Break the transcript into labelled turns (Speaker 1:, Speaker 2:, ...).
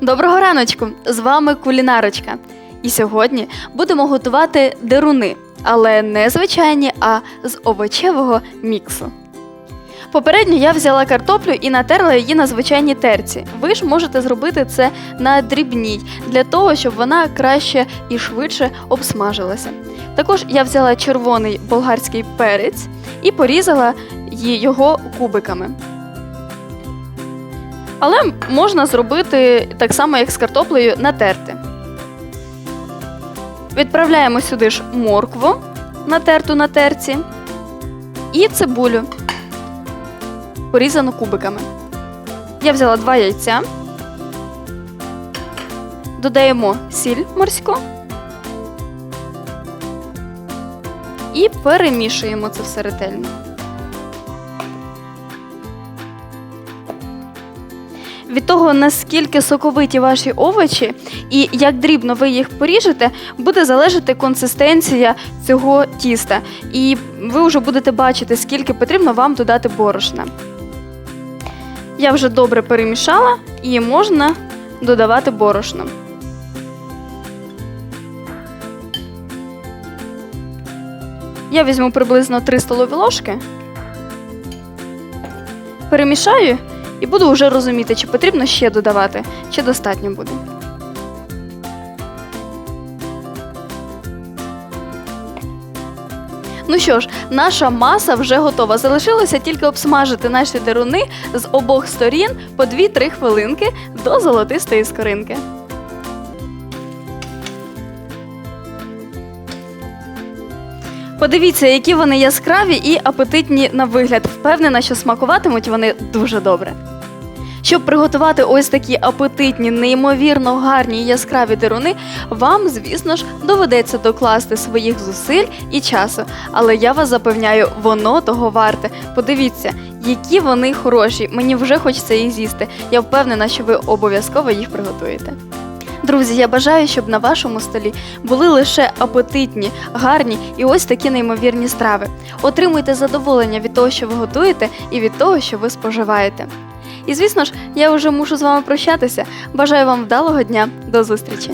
Speaker 1: Доброго раночку! З вами кулінарочка. І сьогодні будемо готувати деруни, але не звичайні, а з овочевого міксу. Попередньо я взяла картоплю і натерла її на звичайній терці. Ви ж можете зробити це на дрібній, для того, щоб вона краще і швидше обсмажилася. Також я взяла червоний болгарський перець і порізала його кубиками. Але можна зробити так само, як з картоплею, натерти. Відправляємо сюди ж моркву, натерту на терці, і цибулю, порізану кубиками. Я взяла два яйця. Додаємо сіль морську. І перемішуємо це все ретельно. Від того, наскільки соковиті ваші овочі і як дрібно ви їх поріжете, буде залежати консистенція цього тіста. І ви вже будете бачити, скільки потрібно вам додати борошна. Я вже добре перемішала і можна додавати борошно. Я візьму приблизно 3 столові ложки, перемішаю і буду вже розуміти, чи потрібно ще додавати, чи достатньо буде. Ну що ж, наша маса вже готова. Залишилося тільки обсмажити наші деруни з обох сторін по 2-3 хвилинки до золотистої скоринки. Подивіться, які вони яскраві і апетитні на вигляд. Впевнена, що смакуватимуть вони дуже добре. Щоб приготувати ось такі апетитні, неймовірно гарні яскраві деруни, вам, звісно ж, доведеться докласти своїх зусиль і часу. Але я вас запевняю, воно того варте. Подивіться, які вони хороші. Мені вже хочеться їх з'їсти. Я впевнена, що ви обов'язково їх приготуєте. Друзі, я бажаю, щоб на вашому столі були лише апетитні, гарні і ось такі неймовірні страви. Отримуйте задоволення від того, що ви готуєте, і від того, що ви споживаєте. І звісно ж, я вже мушу з вами прощатися. Бажаю вам вдалого дня. До зустрічі!